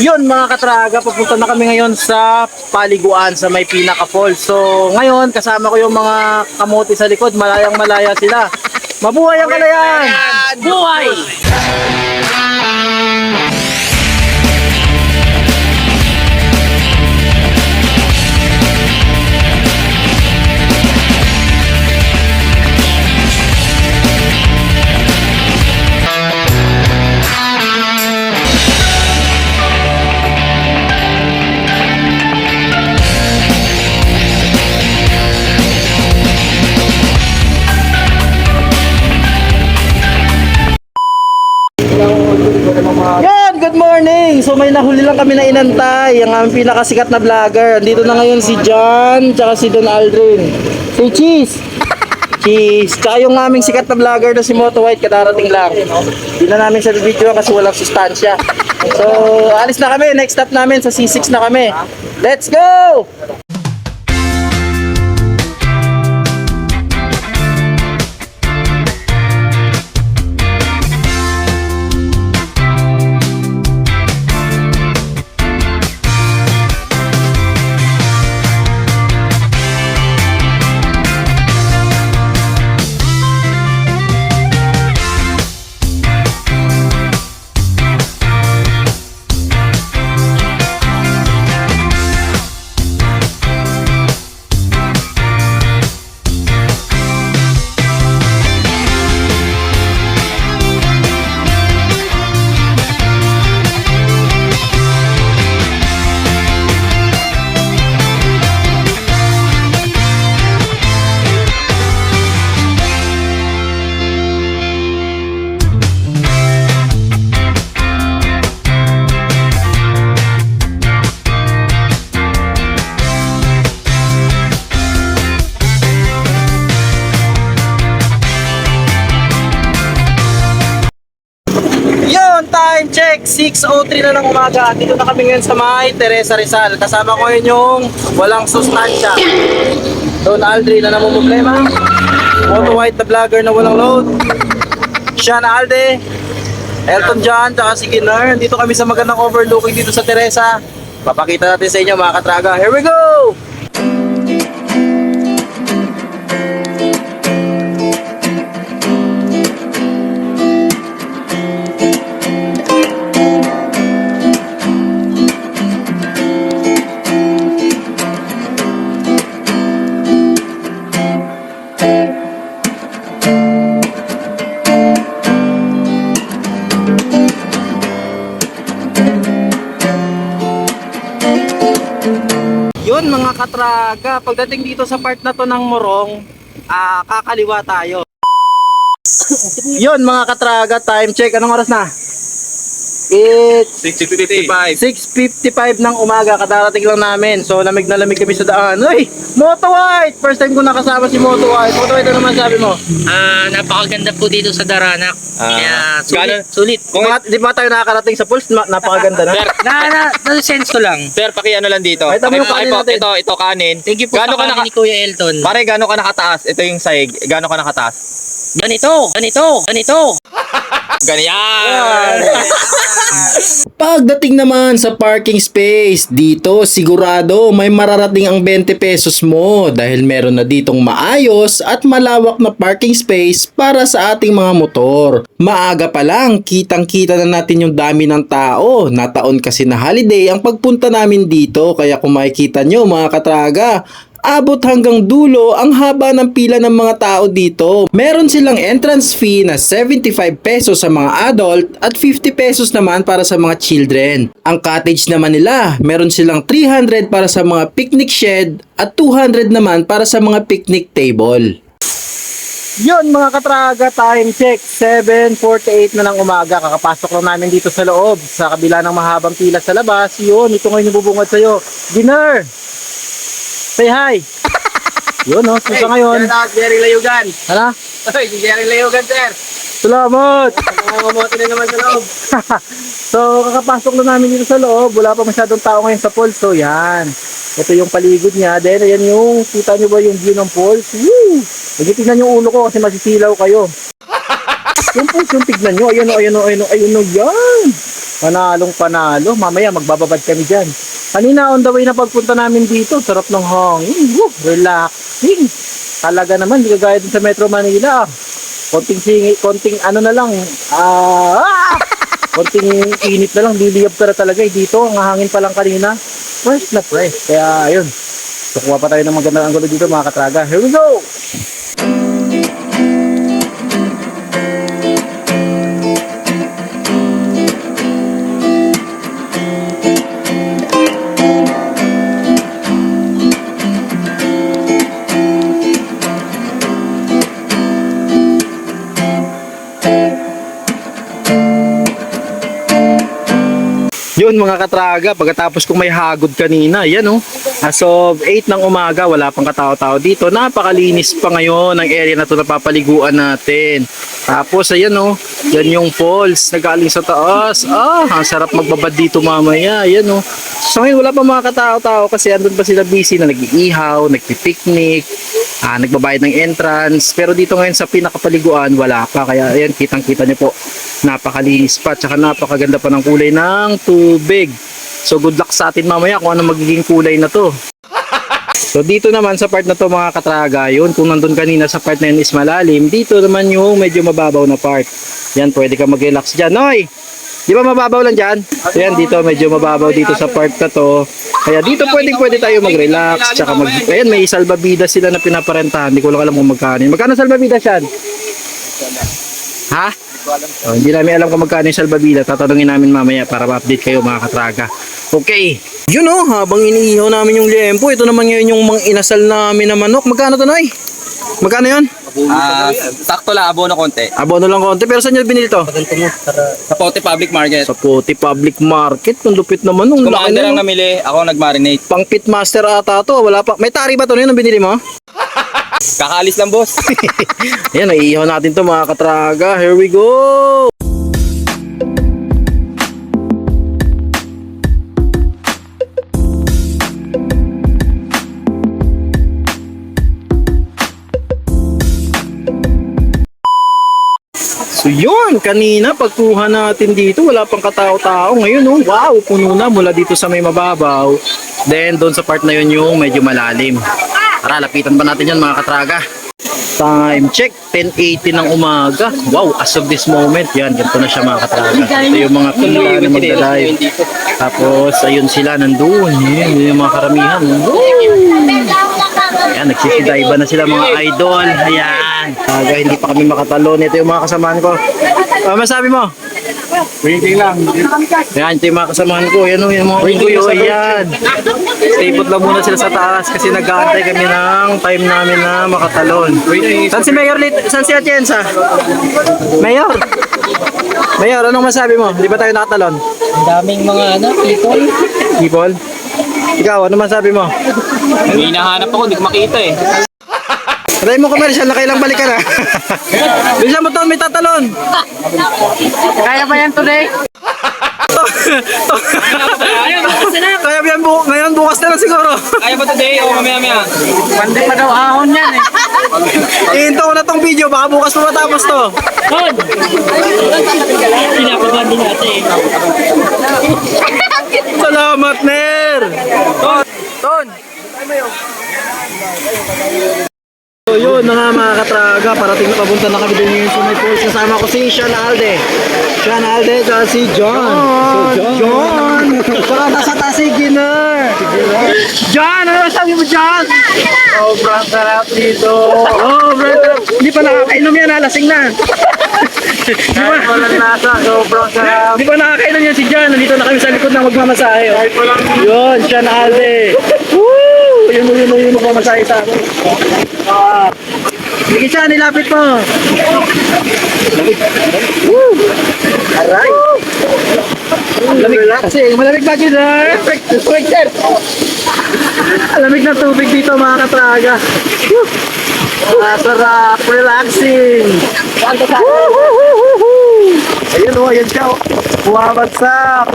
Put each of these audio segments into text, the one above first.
Yun mga katraga, pupunta na kami ngayon sa paliguan sa may pinaka falls. So ngayon, kasama ko yung mga kamote sa likod, malayang malaya sila. Mabuhay ang kalayan! Buhay! Yan, good morning! So may nahuli lang kami na inantay, ang aming pinakasikat na vlogger. Dito na ngayon si John, tsaka si Don Aldrin. Si Cheese! Cheese! Tsaka yung aming sikat na vlogger na si Moto White, kadarating lang. Hindi na namin sa video kasi walang sustansya. So, alis na kami. Next stop namin sa C6 na kami. Let's go! Check! 6.03 na ng umaga. Dito na kami ngayon sa may Teresa Rizal. Kasama ko yun yung walang sustansya. Don Aldrin na namang problema. Moto White na vlogger na walang load. Sean Alde. Elton John, tsaka si Ginner. Dito kami sa magandang overlooking dito sa Teresa. Papakita natin sa inyo mga katraga. Here we go! Katraga, pagdating dito sa part na to ng Morong, ah kakaliwa tayo. Yun mga katraga, time check. Anong oras na? It's 655. 6.55 ng umaga, kadarating lang namin. So, lamig na lamig kami sa daan. Uy! Moto White! First time ko nakasama si Moto White. Moto White, ano naman sabi mo? Ah, napakaganda po dito sa Daranak. Ah, Kaya sulit, gano'n? sulit. Di ba, di ba tayo nakakarating sa Pulse? Na- Napakaganda na. Na, na, na, sense ko lang. Sir, paki ano lang dito. Ay, tama yung kanin po, natin. Ito, ito kanin. Thank you po Gaano sa ka kanin naka... ni Kuya Elton. Pare, gaano ka nakataas? Ito yung sahig. Gaano ka nakataas? Ganito, ganito, ganito. Ganyan! Pagdating naman sa parking space, dito sigurado may mararating ang 20 pesos mo dahil meron na ditong maayos at malawak na parking space para sa ating mga motor. Maaga pa lang, kitang-kita na natin yung dami ng tao. Nataon kasi na holiday ang pagpunta namin dito kaya kung makikita nyo mga katraga, abot hanggang dulo ang haba ng pila ng mga tao dito. Meron silang entrance fee na 75 pesos sa mga adult at 50 pesos naman para sa mga children. Ang cottage naman nila, meron silang 300 para sa mga picnic shed at 200 naman para sa mga picnic table. Yun mga katraga, time check. 7.48 na ng umaga. Kakapasok lang namin dito sa loob. Sa kabila ng mahabang pila sa labas. Yun, ito ngayon yung bubungad sa'yo. Dinner! Say hi! Yun, no? Susa ngayon. Jerry Layugan. Hala? Ay, si Jerry Layugan, sir. Salamat! Nangangamote na naman sa loob. so, kakapasok na namin dito sa loob. Wala pa masyadong tao ngayon sa falls. So, yan. Ito yung paligid niya. Then, ayan yung, kita nyo ba yung view ng falls? Woo! Huwag tignan yung ulo ko kasi masisilaw kayo. yung falls, yung tignan nyo. Ayan o, ayan o, ayan o, ayan o, yan. Panalong panalo. Mamaya, magbababad kami dyan. Kanina, on the way na pagpunta namin dito, sarap ng hangin. Woo! Relaxing. Talaga naman, hindi kagaya din sa Metro Manila. Konting singi, konting ano na lang, ah, ah! konting init na lang, liliyab ka na talaga eh. Dito, ang hangin pa lang kanina, fresh na fresh. Kaya, ayun, kukuha pa tayo ng magandang angulo dito mga katraga. Here we go! Mga katraga, pagkatapos kong may hagod kanina, yan oh. As of 8 ng umaga, wala pang katao-tao dito. Napakalinis pa ngayon ang area na to na papaliguan natin. Tapos ayan oh, yan yung falls, nagaling sa taas. Ah, ang sarap magbabad dito mamaya, yan oh. So ngayon wala pa mga katao-tao kasi andun pa sila busy na nag-iihaw, nagpipiknik, ah, nagbabayad ng entrance. Pero dito ngayon sa pinakapaliguan, wala pa. Kaya ayan, kitang-kita niyo po, napakalinis pa. Tsaka napakaganda pa ng kulay ng tubig. So good luck sa atin mamaya kung ano magiging kulay na to. So dito naman sa part na to mga katraga, yun kung nandun kanina sa part na yun is malalim, dito naman yung medyo mababaw na part. Yan, pwede ka mag-relax dyan. Noy! Di ba mababaw lang dyan? So yan, dito medyo mababaw dito sa part na to. Kaya dito pwedeng pwede tayo mag-relax. Tsaka mag... Ayan, may salbabida sila na pinaparentahan. Hindi ko lang alam kung magkano. Magkano salbabida yan? Ha? Oh, hindi namin alam kung magkano yung salbabida. Tatanungin namin mamaya para ma-update kayo mga katraga. Okay. Yun oh, habang iniihaw namin yung lempo, ito naman ngayon yung mga inasal namin na manok. Magkano to, Noy? Magkano yun? Ah, sakto lang, abono konti. Abono lang konti. Pero saan nyo binili to? Sa Pote Public Market. Sa Puti Public Market. Ang lupit naman. Ang laki Commander lang na. namili, ako nag-marinate. Pang pitmaster ata to. Wala pa. May tari ba to yun ang binili mo? Kakaalis lang, boss. Ayan, naiihaw natin to mga katraga. Here we go! So yun, kanina pagkuha natin dito, wala pang katao-tao. Ngayon, oh, wow, puno na mula dito sa may mababaw. Then, doon sa part na yun yung medyo malalim. Tara, lapitan pa natin yan mga katraga. Time check, 10.80 ng umaga. Wow, as of this moment, yan, ganito na siya mga katraga. Ito yung mga pila na magdadive. Tapos, ayun sila nandun. Yan, yun yung mga karamihan. Woo! Ayan, nagsisidive na sila mga idol. Ayan. Aga, hindi pa kami makatalon. Ito yung mga kasamahan ko. Ano masabi mo? Waiting lang. Ayan, ito yung mga kasamahan ko. Yan o, yung mga unggoy. o, Ayan. Stay put lang muna sila sa taas kasi nag-aantay kami ng time namin na makatalon. Saan si Mayor Lit? Saan si Atienza? Mayor? Mayor, anong masabi mo? Di ba tayo nakatalon? Ang daming mga ano, people. People? Ikaw, ano masabi mo? May hinahanap ako, hindi ko makita eh. Try mo commercial na kailang balik ka na. Bilisan mo to, may tatalon. Kaya ba yan today? Kaya yan bu ngayon bukas na lang siguro. Kaya ba today o mamaya-maya? Pandi pa daw ahon yan eh. Ihinto ko na tong video, baka bukas pa matapos to. Hon! Pinapabad din natin eh. So yun na nga mga katraga, parating na papunta na kami din ngayon sa may falls. Kasama ko si Sean Alde. Sean Alde, tsaka si John. So, John! Tsaka nasa taas si Ginner. John! Ano sabi mo, John? Sobrang sarap dito. Oh, bro. Hindi pa nakakainom yan, ha? lasing na. Di ba? Walang lasa, sobrang sarap. Di ba nakakainom yan si John? Nandito na kami sa likod na magmamasahe. Oh. Yun, Sean Alde. Woo! Yun, yun, yun, yun, magmamasahe sa akin. Ah. Sige siya, nilapit mo. Woo! Aray! Lamig kasi, malamig ba dyan, sir? Tubig, sir! Lamig na tubig dito, mga katraga. Woo! Ah, sarap, relaxing. Ayun o, ayan siya o. Bumabagsak.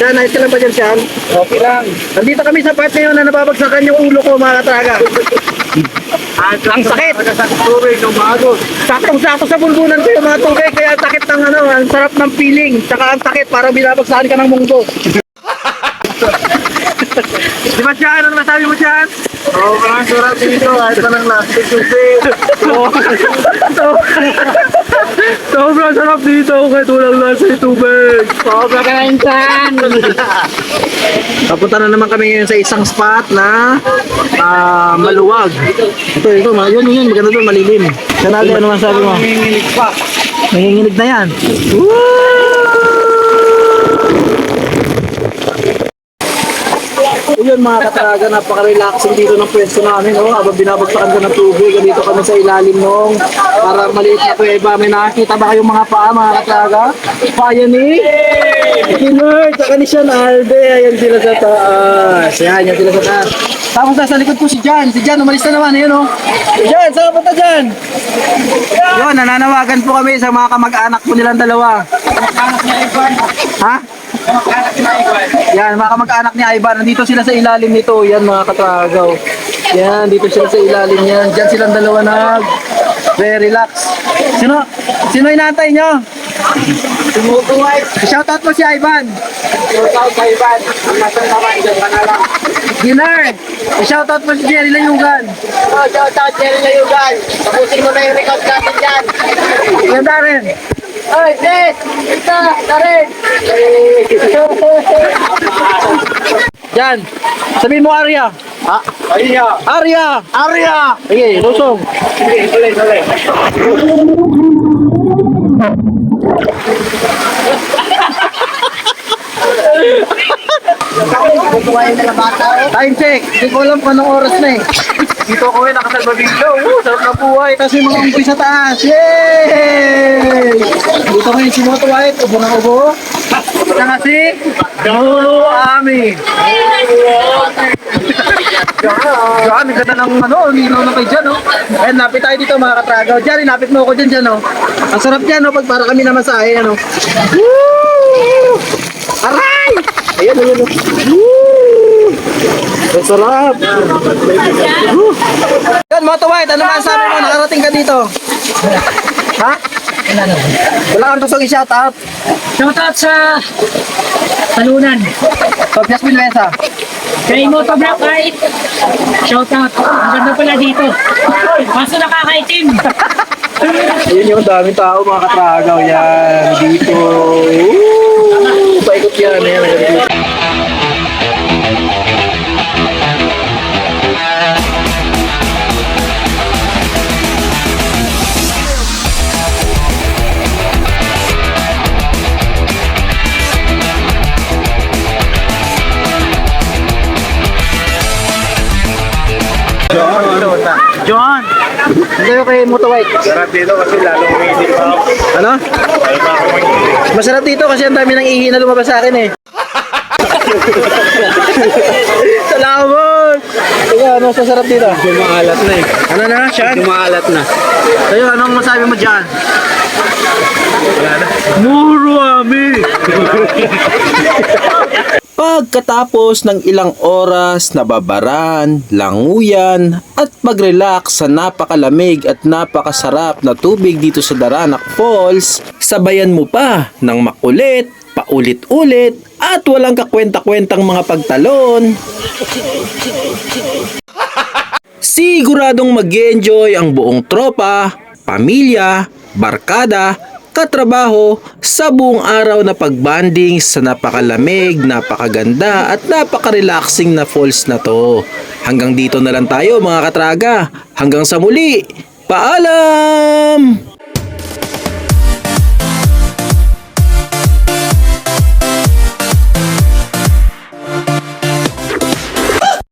Siyan, ayos ka lang ba dyan, Siyan? Okay lang. Nandito kami sa part ngayon na nababagsakan yung ulo ko, mga katraga. ang sakit. Saktong-sakto sa bulbunan ko yung mga tubig, kaya ang sakit ng ano, ang sarap ng feeling. Tsaka ang sakit, parang binabagsakan ka ng munggo. Di ba Siyan? Ano masabi mo Siyan? Oo, parang sarap dito. Kahit pa ng plastic tubig. Sobrang sarap dito kahit walang lasa yung tubig. Sobra ka na insan. Papunta na naman kami ngayon sa isang spot na ah, maluwag. Ito, ito, ma- yun, yun, maganda doon, malilim. Natin, ano masabi mo? Nanginginig pa. Nanginginig na yan. O yun mga kataraga, napaka-relaxing dito ng pwesto namin. Oh, habang binabagsakan ko ng tubig, dito kami sa ilalim nung parang maliit na kuweba. May nakakita ba kayong mga paa mga kataraga? Paya ni Kinerd, saka ni Sean Alde. Ayan sila sa taas. Ayan, yan sila sa taas. Tapos nasa likod ko si Jan. Si Jan, umalis na naman. Ayan oh. Jan, saan ka punta Jan? Yun, nananawagan po kami sa mga kamag-anak po nilang dalawa. Ha? Yan, mga kamag-anak ni Ivan, nandito sila sa ilalim nito. Yan, mga katragaw. Yan, dito sila sa ilalim yan. Diyan silang dalawa nag very relax. Sino? Sino inaantay nyo? Tumutuway. Shoutout mo si Ivan. Shoutout kay Ivan. Ang nasa naman dyan ka na lang. Dinner. Shoutout mo si Jerry Layugan. Oh, shoutout Jerry Layugan. Tapusin mo na yung record natin dyan. Yan rin. Oy, Des! Ito, Karen! Yan. Sabihin mo Arya. Ha? Ayan. Arya! Arya! Sige, lusong. Sige, tuloy, tuloy. Time check. Hindi ko alam kung anong oras na eh. Dito ako eh, nakasalbabiglo. Uh, sarap na buhay. Tapos yung mga unggoy sa taas. Yay! Dito ko yung si Moto White. Ubo ng ubo. Saka si Lulu Ami. Yan, ang ganda ng ano, nilo na kay Jan, oh. Ayan, lapit tayo dito mga katragaw. Jan, inapit mo ako dyan, Jan, oh. Ang sarap dyan, oh, pag para kami na masahe, ano. Woo! Aray! Ayan, ayan. Woo! Ang sarap. Woo! Yan, Moto White, ano masasabi mo? Nakarating ka dito. Ha? Wala kang gustong i-shoutout. Shoutout sa talunan. Tobias Pilwesa. Kay Moto Black White. Shoutout. Ang ganda pala dito. Kaso nakakaitim. Ayun yung daming tao mga katragaw yan. Dito. Woo! Paikot yan. Ano kayo kay Moto White? Sarap dito kasi lalong umiinig pa ako. Ano? Lalo pa ako umiinig. Masarap dito kasi ang dami ng ihi na lumabas sa akin eh. Salamat! Ikaw, ano sasarap dito? Dumaalat na eh. Ano na, Sean? Dumaalat na. Sa'yo, anong masabi mo dyan? Muro ami! Pagkatapos ng ilang oras na babaran, languyan at mag-relax sa napakalamig at napakasarap na tubig dito sa Daranak Falls, sabayan mo pa ng makulit, paulit-ulit at walang kakwenta-kwentang mga pagtalon. Siguradong mag enjoy ang buong tropa, pamilya, barkada, katrabaho sa buong araw na pagbanding sa napakalamig, napakaganda at napaka-relaxing na falls na to. Hanggang dito na lang tayo mga katraga. Hanggang sa muli. Paalam!